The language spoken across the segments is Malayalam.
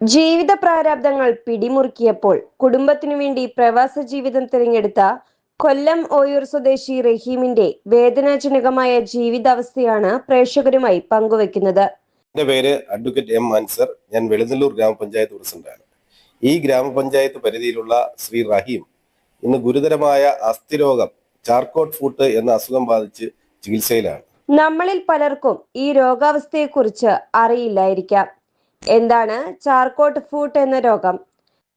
ജീവിത പ്രാരാബ്ദങ്ങൾ പിടിമുറുക്കിയപ്പോൾ കുടുംബത്തിനു വേണ്ടി പ്രവാസ ജീവിതം തിരഞ്ഞെടുത്ത കൊല്ലം ഓയൂർ സ്വദേശി റഹീമിന്റെ വേദനാജനകമായ ജീവിതാവസ്ഥയാണ് പ്രേക്ഷകരുമായി പങ്കുവെക്കുന്നത്. എന്റെ പേര് അഡ്വക്കേറ്റ് എം അൻസർ. ഞാൻ വെളുന്നല്ലൂർ ഗ്രാമപഞ്ചായത്ത് പ്രസിഡന്റാണ്. ഈ ഗ്രാമപഞ്ചായത്ത് പരിധിയിലുള്ള ശ്രീ റഹീം ഇന്ന് ഗുരുതരമായ അസ്ഥിരോഗം ചാർക്കോട്ട് ഫൂട്ട് എന്ന അസുഖം ബാധിച്ച് ചികിത്സയിലാണ്. നമ്മളിൽ പലർക്കും ഈ രോഗാവസ്ഥയെക്കുറിച്ച് അറിയില്ലായിരിക്കാം. എന്താണ്? ചാർക്കോട്ട് ഫൂട്ട് എന്ന രോഗം.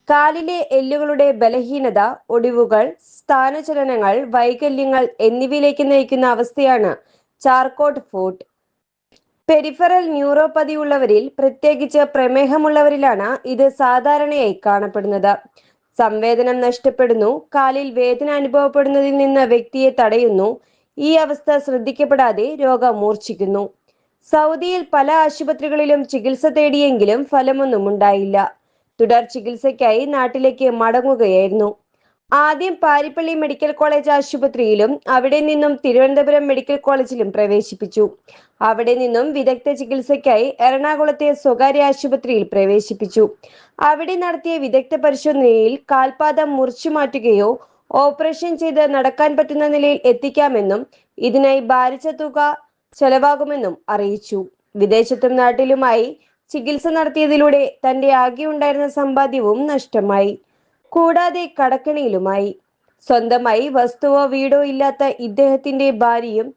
കാലിലെ എല്ലുകളുടെ ബലഹീനത ഒടിവുകൾ സ്ഥാനചലനങ്ങൾ വൈകല്യങ്ങൾ എന്നിവയിലേക്ക് നയിക്കുന്ന അവസ്ഥയാണ് ചാർക്കോട്ട് ഫൂട്ട്. പെരിഫറൽ ന്യൂറോപ്പതി ഉള്ളവരിൽ പ്രത്യേകിച്ച് പ്രമേഹമുള്ളവരിലാണ് ഇത് സാധാരണയായി കാണപ്പെടുന്നത്. സംവേദനം നഷ്ടപ്പെടുന്നു കാലിൽ വേദന അനുഭവപ്പെടുന്നതിൽ നിന്ന് വ്യക്തിയെ തടയുന്നു ഈ അവസ്ഥ ശ്രദ്ധിക്കപ്പെടാതെ രോഗം മൂർച്ഛിക്കുന്നു. സൗദിയിൽ പല ആശുപത്രികളിലും ചികിത്സ തേടിയെങ്കിലും ഫലമൊന്നും ഉണ്ടായില്ല. തുടർ ചികിത്സയ്ക്കായി നാട്ടിലേക്ക് മടങ്ങുകയായിരുന്നു. ആദ്യം പാരിപ്പള്ളി മെഡിക്കൽ കോളേജ് ആശുപത്രിയിലും അവിടെ നിന്നും തിരുവനന്തപുരം മെഡിക്കൽ കോളേജിലും പ്രവേശിപ്പിച്ചു. അവിടെ നിന്നും വിദഗ്ധ ചികിത്സയ്ക്കായി എറണാകുളത്തെ സ്വകാര്യ ആശുപത്രിയിൽ പ്രവേശിപ്പിച്ചു. അവിടെ നടത്തിയ വിദഗ്ധ പരിശോധനയിൽ കാൽപാദം മുറിച്ചു മാറ്റുകയോ ഓപ്പറേഷൻ ചെയ്ത് നടക്കാൻ പറ്റുന്ന നിലയിൽ എത്തിക്കാമെന്നും ഇതിനായി ഭാരിച്ച തുക ചെലവാകുമെന്നും അറിയിച്ചു. വിദേശത്തും നാട്ടിലുമായി ചികിത്സ നടത്തിയതിലൂടെ തന്റെ ആകെ ഉണ്ടായിരുന്ന സമ്പാദ്യവും നഷ്ടമായി. കൂടാതെ കടക്കണിയിലുമായി. സ്വന്തമായി വസ്തുവോ വീടോ ഇല്ലാത്ത ഇദ്ദേഹത്തിന്റെ ഭാര്യയും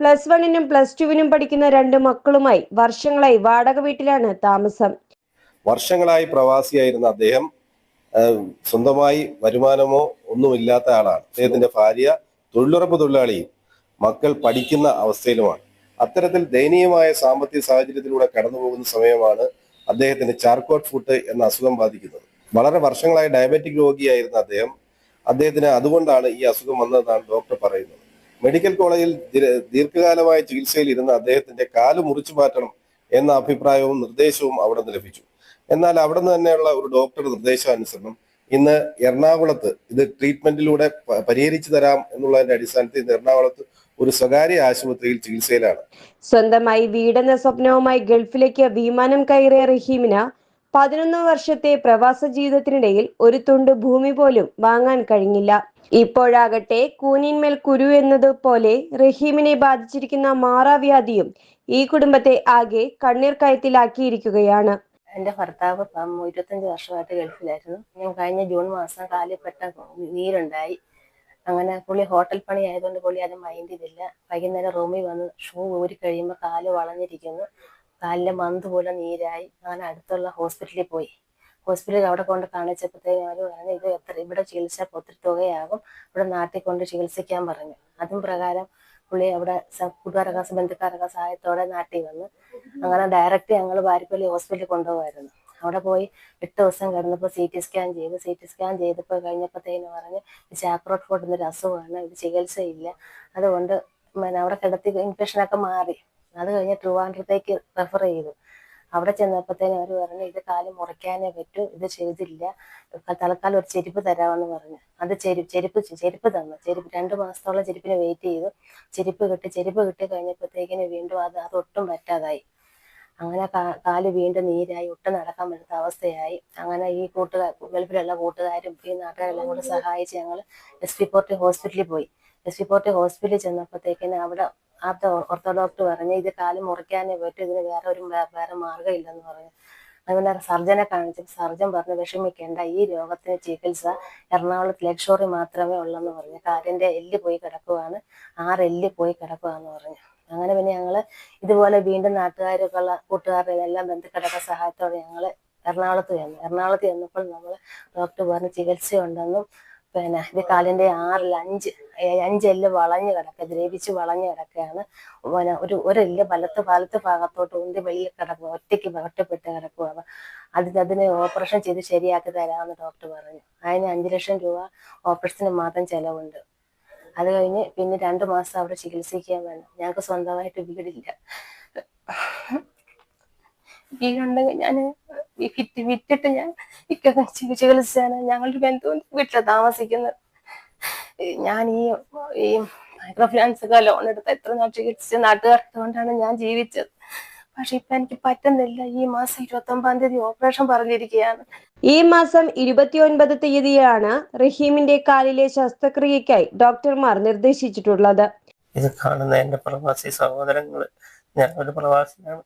പ്ലസ് വണ്ണിനും പ്ലസ് ടുവിനും പഠിക്കുന്ന രണ്ട് മക്കളുമായി വർഷങ്ങളായി വാടക വീട്ടിലാണ് താമസം. വർഷങ്ങളായി പ്രവാസിയായിരുന്ന അദ്ദേഹം സ്വന്തമായി വരുമാനമോ ഒന്നുമില്ലാത്ത ആളാണ്. അദ്ദേഹത്തിന്റെ ഭാര്യ തൊഴിലുറപ്പ് തൊഴിലാളിയും മക്കൾ പഠിക്കുന്ന അവസ്ഥയിലുമാണ്. അത്തരത്തിൽ ദയനീയമായ സാമ്പത്തിക സാഹചര്യത്തിലൂടെ കടന്നുപോകുന്ന സമയമാണ് അദ്ദേഹത്തിന് ചാർക്കോട്ട് ഫുട്ട് എന്ന അസുഖം ബാധിക്കുന്നത്. വളരെ വർഷങ്ങളായി ഡയബറ്റിക് രോഗിയായിരുന്ന അദ്ദേഹം അദ്ദേഹത്തിന് അതുകൊണ്ടാണ് ഈ അസുഖം വന്നതെന്നാണ് ഡോക്ടർ പറയുന്നത്. മെഡിക്കൽ കോളേജിൽ ദീർഘകാലമായ ചികിത്സയിൽ ഇരുന്ന അദ്ദേഹത്തിന്റെ കാൽ മുറിച്ചു മാറ്റണം എന്ന അഭിപ്രായവും നിർദ്ദേശവും അവിടെ നിന്ന് ലഭിച്ചു. എന്നാൽ അവിടെ നിന്ന് തന്നെയുള്ള ഒരു ഡോക്ടർ നിർദ്ദേശാനുസരണം ഇന്ന് എറണാകുളത്ത് ഇത് ട്രീറ്റ്മെന്റിലൂടെ പരിഹരിച്ചു തരാം എന്നുള്ളതിന്റെ അടിസ്ഥാനത്തിൽ ഇന്ന് എറണാകുളത്ത് ഒരു സ്വകാര്യ ആശുപത്രിയിൽ ചികിത്സയിലാണ്. സ്വന്തമായി വീടെന്ന സ്വപ്നവുമായി ഗൾഫിലേക്ക് വിമാനം കയറിയ റഹീമിന് പതിനൊന്ന് വർഷത്തെ പ്രവാസ ജീവിതത്തിനിടയിൽ ഒരു തുണ്ട് ഭൂമി പോലും വാങ്ങാൻ കഴിഞ്ഞില്ല. ഇപ്പോഴാകട്ടെ കൂനിന്മേൽ കുരു എന്നതുപോലെ റഹീമിനെ ബാധിച്ചിരിക്കുന്ന മാറാവ്യാധിയും ഈ കുടുംബത്തെ ആകെ കണ്ണീർ കയത്തിലാക്കിയിരിക്കുകയാണ്. എന്റെ ഭർത്താവ് ഇപ്പം ഇരുപത്തഞ്ച് വർഷമായിട്ട് ഗൾഫിലായിരുന്നു. ഞാൻ കഴിഞ്ഞ ജൂൺ മാസം കാലിൽ പെട്ട നീരുണ്ടായി. അങ്ങനെ പുള്ളി ഹോട്ടൽ പണി ആയതുകൊണ്ട് പുള്ളി അത് മൈൻഡ് ചെയ്തില്ല. വൈകുന്നേരം റൂമിൽ വന്ന് ഷൂ ഊരി കഴിയുമ്പോൾ കാൽ വളഞ്ഞിരിക്കുന്നു. കാലിലെ മന്ത് പോലെ നീരായി. അങ്ങനെ അടുത്തുള്ള ഹോസ്പിറ്റലിൽ പോയി. ഹോസ്പിറ്റലിൽ അവിടെ കൊണ്ട് കാണിച്ചപ്പോഴത്തേനും അവർ പറഞ്ഞു ഇത് എത്ര ഇവിടെ ചികിത്സ ഒത്തിരി തുകയാകും. ഇവിടെ നാട്ടിൽ കൊണ്ട് ചികിത്സിക്കാൻ പറഞ്ഞു. അതും പ്രകാരം പുള്ളി അവിടെ കൂട്ടുകാരൊക്കെ ബന്ധുക്കാരൊക്കെ സഹായത്തോടെ നാട്ടിൽ വന്ന്. അങ്ങനെ ഡയറക്റ്റ് ഞങ്ങൾ വാരിപ്പള്ളി ഹോസ്പിറ്റലിൽ കൊണ്ടുപോകായിരുന്നു അവിടെ പോയി എട്ട് ദിവസം കിടന്നപ്പോൾ സി ടി സ്കാൻ ചെയ്തു സി ടി സ്കാൻ ചെയ്തപ്പോൾ കഴിഞ്ഞപ്പോഴത്തേന് പറഞ്ഞ് ചാക്രോട്ട് ഫോട്ട് എന്നൊരു അസുഖമാണ് ഇത് ചികിത്സയില്ല. അതുകൊണ്ട് പിന്നെ അവിടെ കിടത്തി ഇൻഫെക്ഷനൊക്കെ മാറി. അത് കഴിഞ്ഞ് ട്രിവാൻഡ്രത്തേക്ക് റെഫർ ചെയ്തു. അവിടെ ചെന്നപ്പോഴത്തേനും അവർ പറഞ്ഞു ഇത് കാൽ മുറിക്കാനേ പറ്റൂ ഇത് ചെയ്തില്ല. തൽക്കാലം ഒരു ചെരുപ്പ് തരാമെന്ന് പറഞ്ഞു. അത് ചെരു ചെരുപ്പ് ചെരുപ്പ് തന്നു. ചെരുപ്പ് രണ്ട് മാസത്തോളം ചെരുപ്പിന് വെയിറ്റ് ചെയ്തു. ചെരുപ്പ് കിട്ടി ചെരുപ്പ് കിട്ടി കഴിഞ്ഞപ്പോഴത്തേക്കിന് വീണ്ടും അത് അതൊട്ടും പറ്റാതായി. അങ്ങനെ കാൽ വീണ്ടും നീരായി ഒട്ടും നടക്കാൻ പറ്റാത്ത അവസ്ഥയായി. അങ്ങനെ ഈ കൂട്ടുകാർ ഗൾഫിലുള്ള കൂട്ടുകാരും ഈ നാട്ടുകാരെല്ലാം കൂടെ സഹായിച്ച് ഞങ്ങൾ എസ് പി പോർട്ടി ഹോസ്പിറ്റലിൽ പോയി. എസ് പി പോർട്ടി ഹോസ്പിറ്റലിൽ ചെന്നപ്പോഴത്തേക്കിന് അവിടെ ആദ്യത്തെ ഓർത്തോ ഡോക്ടർ പറഞ്ഞു ഇത് കാൽ മുറിക്കാനേ പറ്റും ഇതിന് വേറെ ഒരു വേറെ മാർഗമില്ലെന്ന് പറഞ്ഞു. അതുകൊണ്ട് സർജനെ കാണിച്ചു സർജൻ പറഞ്ഞു വിഷമിക്കേണ്ട ഈ രോഗത്തിന് ചികിത്സ എറണാകുളത്ത് ലക്ഷോറി മാത്രമേ ഉള്ളെന്ന് പറഞ്ഞു കാലിന്റെ എല്ല് പോയി കിടക്കുവാണ് ആറ് എല്ല് പോയി കിടക്കുവാന്ന് പറഞ്ഞു. അങ്ങനെ പിന്നെ ഞങ്ങൾ ഇതുപോലെ വീണ്ടും നാട്ടുകാരൊക്കെ ഉള്ള കൂട്ടുകാരുടെ എല്ലാം ബന്ധുക്കളുടെ സഹായത്തോടെ ഞങ്ങൾ എറണാകുളത്ത് ചെന്നു. എറണാകുളത്ത് ചെന്നപ്പോൾ നമ്മൾ ഡോക്ടർ പറഞ്ഞ് ചികിത്സയുണ്ടെന്നും പിന്നെ ഇത് കാലിന്റെ ആറിൽ അഞ്ച് അഞ്ച് എല്ല് വളഞ്ഞു കിടക്കുക ദ്രവിച്ച് വളഞ്ഞു കിടക്കുകയാണ് പിന്നെ ഒരു ഒരെല്ല് വലത്ത് വലത്ത് ഭാഗത്തോട്ട് ഉന്തി വെളിയിൽ കിടക്കുക ഒറ്റയ്ക്ക് ഒറ്റപ്പെട്ട് കിടക്കുക അതിന് അതിന് ഓപ്പറേഷൻ ചെയ്ത് ശരിയാക്കി തരാമെന്ന് ഡോക്ടർ പറഞ്ഞു. അതിന് അഞ്ച് ലക്ഷം രൂപ ഓപ്പറേഷന് മാത്രം ചെലവുണ്ട്. അത് കഴിഞ്ഞ് പിന്നെ രണ്ടു മാസം അവിടെ ചികിത്സിക്കാൻ വേണം. ഞങ്ങൾക്ക് സ്വന്തമായിട്ട് വീടില്ല. വീടുണ്ടെങ്കിൽ ഞാൻ വിറ്റ് വിറ്റിട്ട് ഞാൻ ചികിത്സിച്ചാണ് ഞങ്ങളുടെ ബന്ധു വീട്ടിലാണ് താമസിക്കുന്നത്. ഞാൻ ഈ ഈ മൈക്രോ ഫിനാൻസ് ഒക്കെ ലോൺ എടുത്ത് എത്ര നാൾ ചികിത്സിച്ച നാട്ടുകാർക്ക് കൊണ്ടാണ് ഞാൻ ജീവിച്ചത്. പക്ഷെ ഇപ്പൊ എനിക്ക് പറ്റുന്നില്ല. ഈ മാസം ഇരുപത്തി ഒമ്പതാം തീയതി ഓപ്പറേഷൻ പറഞ്ഞിരിക്കുകയാണ്. ഈ മാസം ഇരുപത്തിയൊൻപത് തീയതിയാണ് റഹീമിന്റെ കാലിലെ ശസ്ത്രക്രിയക്കായി ഡോക്ടർമാർ നിർദ്ദേശിച്ചിട്ടുള്ളത്. ഇത് കാണുന്ന എന്റെ പ്രവാസി സഹോദരങ്ങൾ ഞാൻ ഒരു പ്രവാസിയാണ്.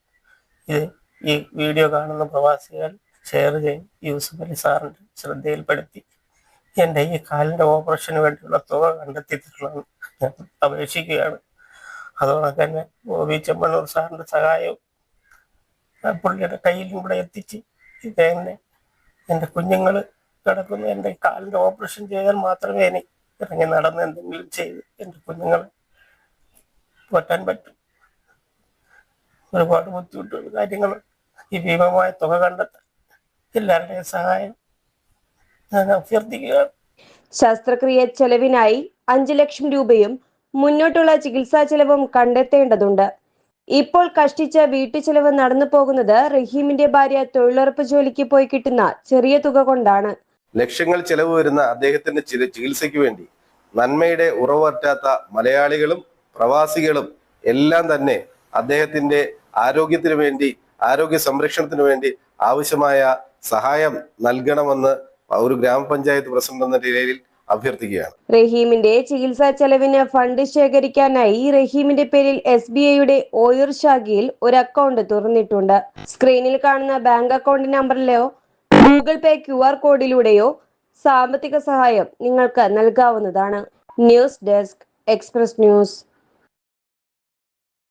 ഇത് ഈ വീഡിയോ കാണുന്ന പ്രവാസികൾ ഷെയർ ചെയ്യും. യൂസുഫ് അലി സാറിന്റെ ശ്രദ്ധയിൽപ്പെടുത്തി. എന്റെ ഈ കാലിന്റെ ഓപ്പറേഷന് വേണ്ടിയുള്ള തുക കണ്ടെത്തിയിട്ടുള്ളതാണ് ഞാൻ അപേക്ഷിക്കുകയാണ്. അതോടൊപ്പം തന്നെ ഗോപി ചെമ്മണ്ണൂർ സാറിന്റെ സഹായവും പുള്ളിയുടെ കയ്യിലൂടെ എത്തിച്ച് ഇതെന്നെ എന്റെ കുഞ്ഞുങ്ങൾ കിടക്കുന്നു. എന്റെ കാലിന്റെ ഓപ്പറേഷൻ ചെയ്താൽ മാത്രമേ എനിക്ക് ഇറങ്ങി നടന്ന് എന്തെങ്കിലും ചെയ്ത് എന്റെ കുഞ്ഞുങ്ങളെ പോറ്റാൻ പറ്റും. ഒരുപാട് ബുദ്ധിമുട്ടുകൾ കാര്യങ്ങൾ ഈ ഭീമമായ തുക കണ്ടെത്താൻ എല്ലാവരുടെയും സഹായം ഞാൻ അഭ്യർത്ഥിക്കുകയാണ്. ശസ്ത്രക്രിയ ചെലവിനായി അഞ്ചു ലക്ഷം രൂപയും മുന്നോട്ടുള്ള ചികിത്സാ ചെലവും കണ്ടെത്തേണ്ടതുണ്ട്. ഇപ്പോൾ കഷ്ടിച്ച വീട്ടു ചെലവ് നടന്നു പോകുന്നത് റഹീമിന്റെ ഭാര്യ തൊഴിലുറപ്പ് ജോലിക്ക് പോയി കിട്ടുന്ന ചെറിയ തുക കൊണ്ടാണ്. ലക്ഷങ്ങൾ ചെലവ് വരുന്ന അദ്ദേഹത്തിന്റെ ചികിത്സയ്ക്ക് വേണ്ടി നന്മയുടെ ഉറവറ്റാത്ത മലയാളികളും പ്രവാസികളും എല്ലാം തന്നെ അദ്ദേഹത്തിന്റെ ആരോഗ്യത്തിന് വേണ്ടി ആരോഗ്യ സംരക്ഷണത്തിന് വേണ്ടി ആവശ്യമായ സഹായം നൽകണമെന്ന് ഒരു ഗ്രാമപഞ്ചായത്ത് പ്രസിഡന്റ് എന്ന നിലയിൽ അഭ്യർത്ഥിക്കുകയാണ്. റഹീമിന്റെ ചികിത്സാ ചെലവിന് ഫണ്ട് ശേഖരിക്കാനായി റഹീമിന്റെ പേരിൽ എസ് ബി ഐയുടെ ഓയൂർ ശാഖയിൽ ഒരു അക്കൗണ്ട് തുറന്നിട്ടുണ്ട്. സ്ക്രീനിൽ കാണുന്ന ബാങ്ക് അക്കൗണ്ട് നമ്പറിലോ ഗൂഗിൾ പേ ക്യു ആർ കോഡിലൂടെയോ സാമ്പത്തിക സഹായം നിങ്ങൾക്ക് നൽകാവുന്നതാണ്. News desk Express News.